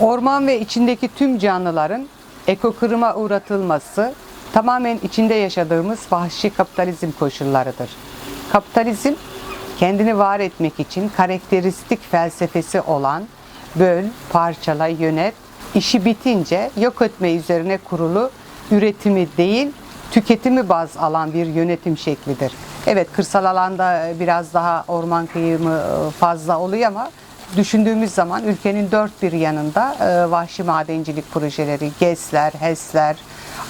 Orman ve içindeki tüm canlıların ekokırıma uğratılması tamamen içinde yaşadığımız vahşi kapitalizm koşullarıdır. Kapitalizm kendini var etmek için karakteristik felsefesi olan böl, parçala, yönet, işi bitince yok etme üzerine kurulu üretimi değil, tüketimi baz alan bir yönetim şeklidir. Evet kırsal alanda biraz daha orman kıyımı fazla oluyor ama düşündüğümüz zaman ülkenin dört bir yanında e, vahşi madencilik projeleri, GES'ler, HES'ler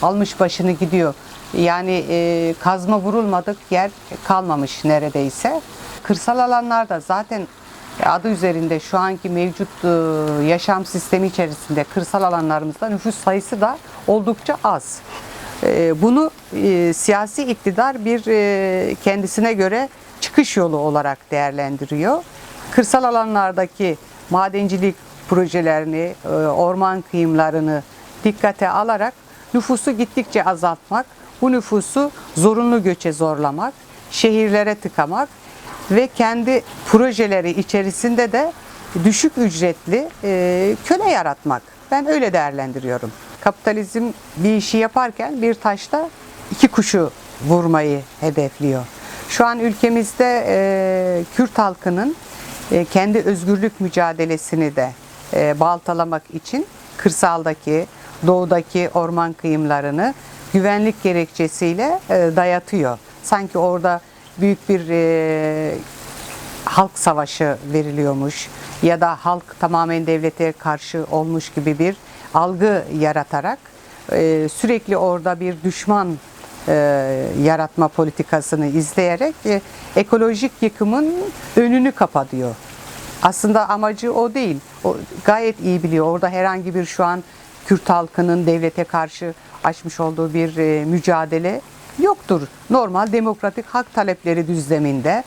almış başını gidiyor. Yani e, kazma vurulmadık yer kalmamış neredeyse. Kırsal alanlarda zaten adı üzerinde şu anki mevcut e, yaşam sistemi içerisinde kırsal alanlarımızda nüfus sayısı da oldukça az. E, Bunu e, siyasi iktidar bir e, kendisine göre çıkış yolu olarak değerlendiriyor. Kırsal alanlardaki madencilik projelerini, e, orman kıyımlarını dikkate alarak nüfusu gittikçe azaltmak, bu nüfusu zorunlu göçe zorlamak, şehirlere tıkamak ve kendi projeleri içerisinde de düşük ücretli e, köle yaratmak. Ben öyle değerlendiriyorum. Kapitalizm bir işi yaparken bir taşla iki kuşu vurmayı hedefliyor. Şu an ülkemizde e, Kürt halkının e, kendi özgürlük mücadelesini de e, baltalamak için kırsaldaki, doğudaki orman kıyımlarını güvenlik gerekçesiyle e, dayatıyor. Sanki orada büyük bir e, halk savaşı veriliyormuş ya da halk tamamen devlete karşı olmuş gibi bir algı yaratarak sürekli orada bir düşman e, yaratma politikasını izleyerek e, ekolojik yıkımın önünü kapatıyor. Aslında amacı o değil. O gayet iyi biliyor. Orada herhangi bir şu an Kürt halkının devlete karşı açmış olduğu bir e, mücadele yoktur. Normal demokratik hak talepleri düzleminde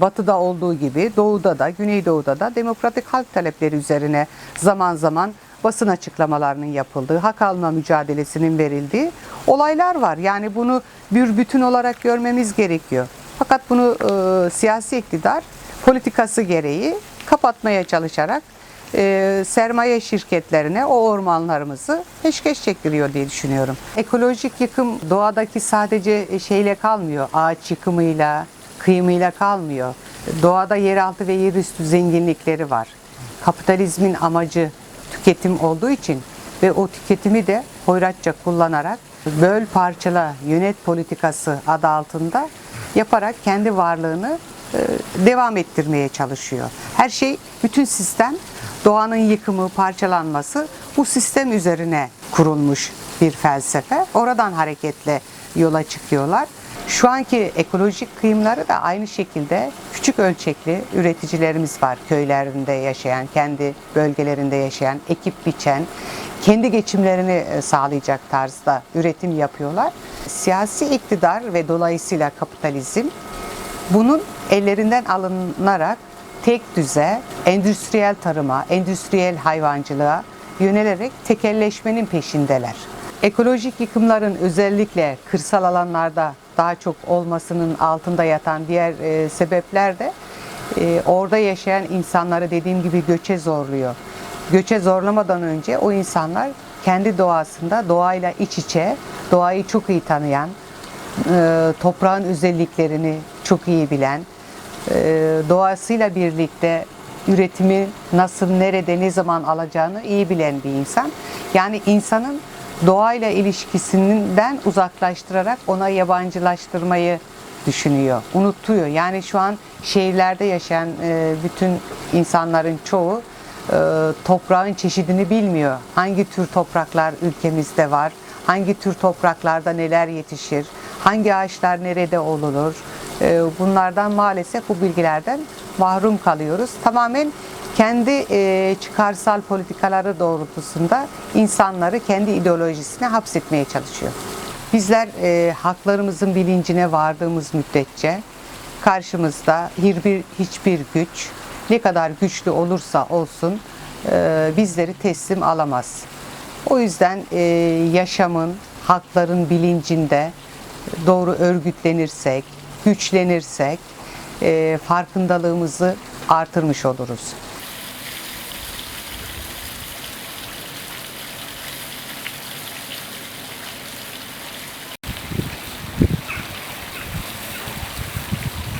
batıda olduğu gibi doğuda da güneydoğuda da demokratik hak talepleri üzerine zaman zaman basın açıklamalarının yapıldığı, hak alma mücadelesinin verildiği olaylar var. Yani bunu bir bütün olarak görmemiz gerekiyor. Fakat bunu e, siyasi iktidar politikası gereği kapatmaya çalışarak e, sermaye şirketlerine o ormanlarımızı peşkeş çektiriyor diye düşünüyorum. Ekolojik yıkım doğadaki sadece şeyle kalmıyor, ağaç yıkımıyla, kıyımıyla kalmıyor. Doğada yeraltı ve yerüstü zenginlikleri var. Kapitalizmin amacı tüketim olduğu için ve o tüketimi de hoyratça kullanarak böl parçala yönet politikası adı altında yaparak kendi varlığını e, devam ettirmeye çalışıyor. Her şey, bütün sistem doğanın yıkımı, parçalanması bu sistem üzerine kurulmuş bir felsefe. Oradan hareketle yola çıkıyorlar. Şu anki ekolojik kıyımları da aynı şekilde küçük ölçekli üreticilerimiz var. Köylerinde yaşayan, kendi bölgelerinde yaşayan, ekip biçen, kendi geçimlerini e, sağlayacak tarzda üretim yapıyorlar. Siyasi iktidar ve dolayısıyla kapitalizm bunun ellerinden alınarak tek düze endüstriyel tarıma, endüstriyel hayvancılığa yönelerek tekelleşmenin peşindeler. Ekolojik yıkımların özellikle kırsal alanlarda daha çok olmasının altında yatan diğer e, sebepler de e, orada yaşayan insanları dediğim gibi göçe zorluyor. Göçe zorlamadan önce o insanlar kendi doğasında doğayla iç içe, doğayı çok iyi tanıyan, e, toprağın özelliklerini çok iyi bilen, e, doğasıyla birlikte üretimi nasıl, nerede, ne zaman alacağını iyi bilen bir insan. Yani insanın doğayla ilişkisinden uzaklaştırarak ona yabancılaştırmayı düşünüyor, unutuyor. Yani şu an şehirlerde yaşayan e, bütün insanların çoğu e, toprağın çeşidini bilmiyor. Hangi tür topraklar ülkemizde var, hangi tür topraklarda neler yetişir, hangi ağaçlar nerede olunur. E, bunlardan maalesef bu bilgilerden mahrum kalıyoruz. Tamamen kendi e, çıkarsal politikaları doğrultusunda insanları kendi ideolojisine hapsetmeye çalışıyor. Bizler e, haklarımızın bilincine vardığımız müddetçe karşımızda hiçbir, hiçbir güç ne kadar güçlü olursa olsun e, bizleri teslim alamaz. O yüzden e, yaşamın, hakların bilincinde doğru örgütlenirsek, güçlenirsek e, farkındalığımızı artırmış oluruz.